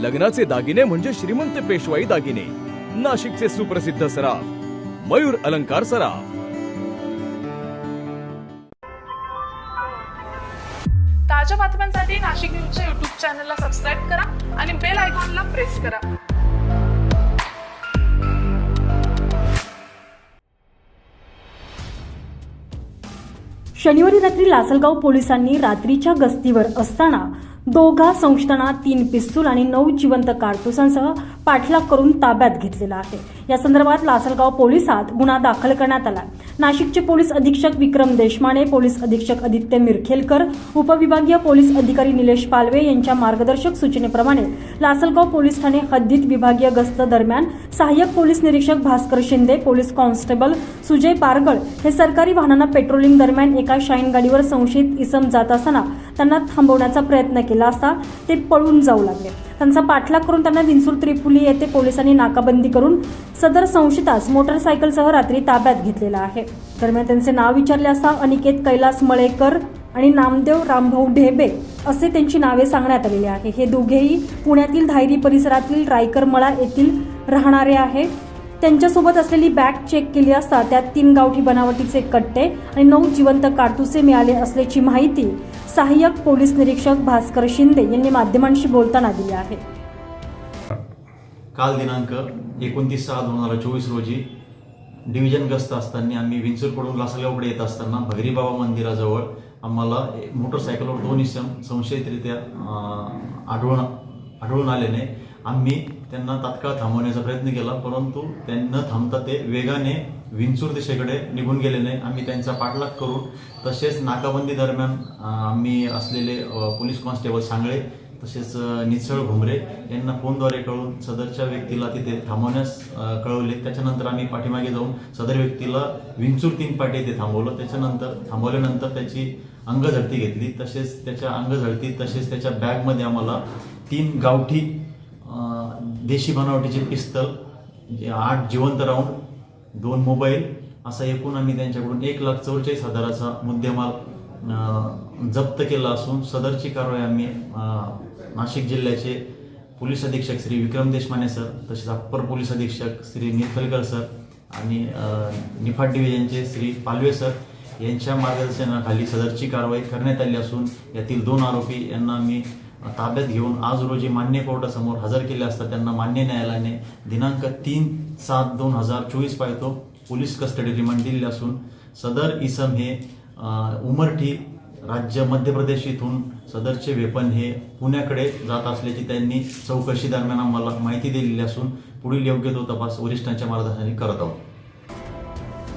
लग्नाचे दागिने म्हणजे श्रीमंत पेशवाई दागिने. नाशिकचे सुप्रसिद्ध सराफ मयूर अलंकार सराफ. ताज्या बातम्यांसाठी नाशिक न्यूजच्या युट्यूब चॅनलला सबस्क्राईब करा आणि बेल आयकॉनला प्रेस करा. शनिवारी रात्री लासलगाव पोलिसांनी रात्रीच्या गस्तीवर असताना दोघा संशयितांना तीन पिस्तूल आणि नऊ जिवंत कारतुसांसह पाठलाग करून ताब्यात घेतलेला आहे. या संदर्भात लासलगाव पोलिसात गुन्हा दाखल करण्यात आला. नाशिकचे पोलीस अधीक्षक विक्रम देशमाने पोलीस अधीक्षक आदित्य मिरखेलकर उपविभागीय पोलीस अधिकारी निलेश पालवे यांच्या मार्गदर्शक सूचनेप्रमाणे लासलगाव पोलीस ठाणे हद्दीत विभागीय गस्त दरम्यान सहाय्यक पोलीस निरीक्षक भास्कर शिंदे पोलीस कॉन्स्टेबल सुजय पारगळ हे सरकारी वाहनांना पेट्रोलिंग दरम्यान एका शाईन गाडीवर संशयित इसम जात असताना त्यांना थांबवण्याचा प्रयत्न केला असता ते पळून जाऊ लागले. त्यांचा पाठलाग करून त्यांना विंचूर त्रिपुली येथे पोलिसांनी नाकाबंदी करून सदर संशयितास मोटरसायकलसह रात्री ताब्यात घेतलेला आहे. दरम्यान त्यांचे नाव विचारले असता अनिकेत कैलास मळेकर आणि नामदेव रामभाऊ ढेबे असे त्यांची नावे सांगण्यात आलेली आहे. हे दोघेही पुण्यातील धायरी परिसरातील रायकर मळा येथील राहणारे आहे त्यांच्यासोबत असलेली बॅग चेक केली असता त्यात तीन गावठी बनावटीचे कट्टे आणि नऊ जिवंत कारतुसे मिळाले असल्याची माहिती सहाय्यक पोलीस निरीक्षक भास्कर शिंदे यांनी माध्यमांशी बोलताना दिली आहे. काल दिनांक एकोणतीस सहा दोन हजार चोवीस रोजी डिव्हिजन गस्त असताना आम्ही विंचूरकडून लासलगावकडे येत असताना भगरी बाबा मंदिराजवळ आम्हाला मोटरसायकलवर दोन इसम संशयितरित्या आढळून आढळून आल्याने आम्ही त्यांना तात्काळ थांबवण्याचा प्रयत्न केला परंतु त्यांना थांबता ते वेगाने विंचूर दिशेकडे निघून गेलेले आम्ही त्यांचा पाठलाग करून तसेच नाकाबंदी दरम्यान आम्ही असलेले पोलीस कॉन्स्टेबल सांगळे तसेच निचळ निसळ घुमरे यांना फोनद्वारे कळून सदरच्या व्यक्तीला तिथे थांबवण्यास कळवले. त्याच्यानंतर आम्ही पाठीमागे जाऊन सदर व्यक्तीला विंचूर तीन पाटी येथे थांबवलं. त्याच्यानंतर थांबवल्यानंतर त्याची अंगझडती घेतली. तसेच त्याच्या अंगझडती तसेच त्याच्या बॅगमध्ये आम्हाला तीन गावठी देशी बनावटीचे पिस्तल जे आठ जिवंत राऊंड दोन मोबाईल असा एकूण आम्ही त्यांच्याकडून एक लाख चौवेचाळीस हजाराचा मुद्देमाल जप्त केला असून सदरची कारवाई आम्ही नाशिक जिल्ह्याचे पोलीस अधीक्षक श्री विक्रम देशमाने सर तसेच अप्पर पोलीस अधीक्षक श्री निरफलकर सर आणि निफाट निफाड डिव्हिजनचे श्री पालवे सर यांच्या मार्गदर्शनाखाली सदरची कारवाई करण्यात आली असून यातील दोन आरोपी यांना आम्ही ताब्यात घेऊन आज रोजी मान्य कोर्टासमोर हजर केले असता त्यांना मान्य न्यायालयाने दिनांक तीन सात दोन हजार चोवीस पायतो पोलीस कस्टडी रिमांड दिले असून सदर इसम हे उमरठी राज्य मध्य प्रदेश इथून सदरचे वेपन हे पुण्याकडे जात असल्याची त्यांनी चौकशी दरम्यान आम्हाला माहिती दिलेली असून पुढील योग्य तो तपास वरिष्ठांच्या मार्गदर्शनाने करत आहोत.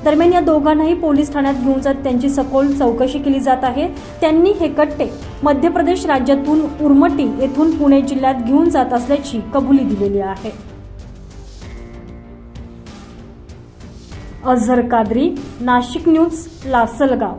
दरम्यान या दोघांनाही पोलीस ठाण्यात घेऊन जात त्यांची सखोल चौकशी केली जात आहे. त्यांनी हे कट्टे मध्य प्रदेश राज्यातून उर्मटी येथून पुणे जिल्ह्यात घेऊन जात असल्याची कबुली दिलेली आहे. अझर कादरी नाशिक न्यूज लासलगाव.